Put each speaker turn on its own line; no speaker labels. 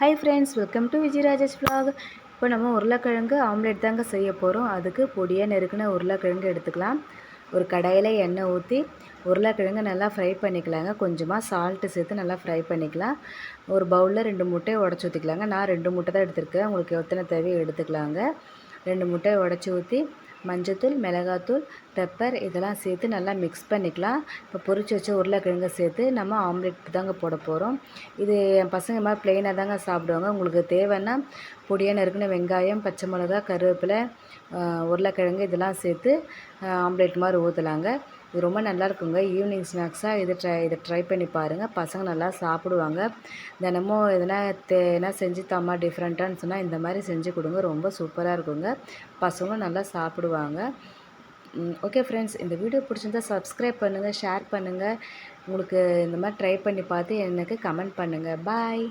Hi friends welcome to Vijay Rajesh vlog இப்போ நம்ம உருளைக்கிழங்கு ஆம்லேட் தாங்க செய்ய போகிறோம் அதுக்கு பொடியாக நெருக்கின உருளைக்கிழங்கு எடுத்துக்கலாம். ஒரு கடாயில் எண்ணெய் ஊற்றி உருளைக்கிழங்கு நல்லா ஃப்ரை பண்ணிக்கலாங்க. கொஞ்சமாக சால்ட்டு சேர்த்து நல்லா ஃப்ரை பண்ணிக்கலாம். ஒரு பவுலில் ரெண்டு முட்டையை உடச்சி ஊற்றிக்கலாங்க நான் ரெண்டு முட்டை தான் எடுத்திருக்கேன். உங்களுக்கு எத்தனை தேவையோ எடுத்துக்கலாங்க. ரெண்டு முட்டையை உடச்சி ஊற்றி மஞ்சத்தூள் மிளகாத்தூள் பெப்பர் இதெல்லாம் சேர்த்து நல்லா மிக்ஸ் பண்ணிக்கலாம். இப்போ பொறிச்சு வச்ச உருளைக்கிழங்கு சேர்த்து நம்ம ஆம்லெட் தாங்க போட போகிறோம் இது என் பசங்க மாதிரி ப்ளெயினாக தாங்க சாப்பிடுவாங்க. உங்களுக்கு தேவைன்னா பொடியாக நறுக்குன வெங்காயம் பச்சை மிளகா கருவேப்பிலை உருளைக்கிழங்கு இதெல்லாம் சேர்த்து ஆம்லெட் மாதிரி ஊற்றலாங்க இது ரொம்ப நல்லா இருக்குங்க ஈவினிங் ஸ்நாக்ஸாக இது ட்ரை இதை ட்ரை பண்ணி பாருங்கள் பசங்க நல்லா சாப்பிடுவாங்க. தினமும் எதனா தே எதனா செஞ்சு தம்மா டிஃப்ரெண்ட்டான்னு சொன்னால் இந்த மாதிரி செஞ்சு கொடுங்க. ரொம்ப சூப்பராக இருக்குங்க. பசங்களும் நல்லா சாப்பிடுவாங்க. ஓகே ஃப்ரெண்ட்ஸ் இந்த வீடியோ பிடிச்சிருந்தா சப்ஸ்கிரைப் பண்ணுங்கள் ஷேர் பண்ணுங்கள் உங்களுக்கு இந்த மாதிரி ட்ரை பண்ணி பார்த்து எனக்கு கமெண்ட் பண்ணுங்கள் பாய்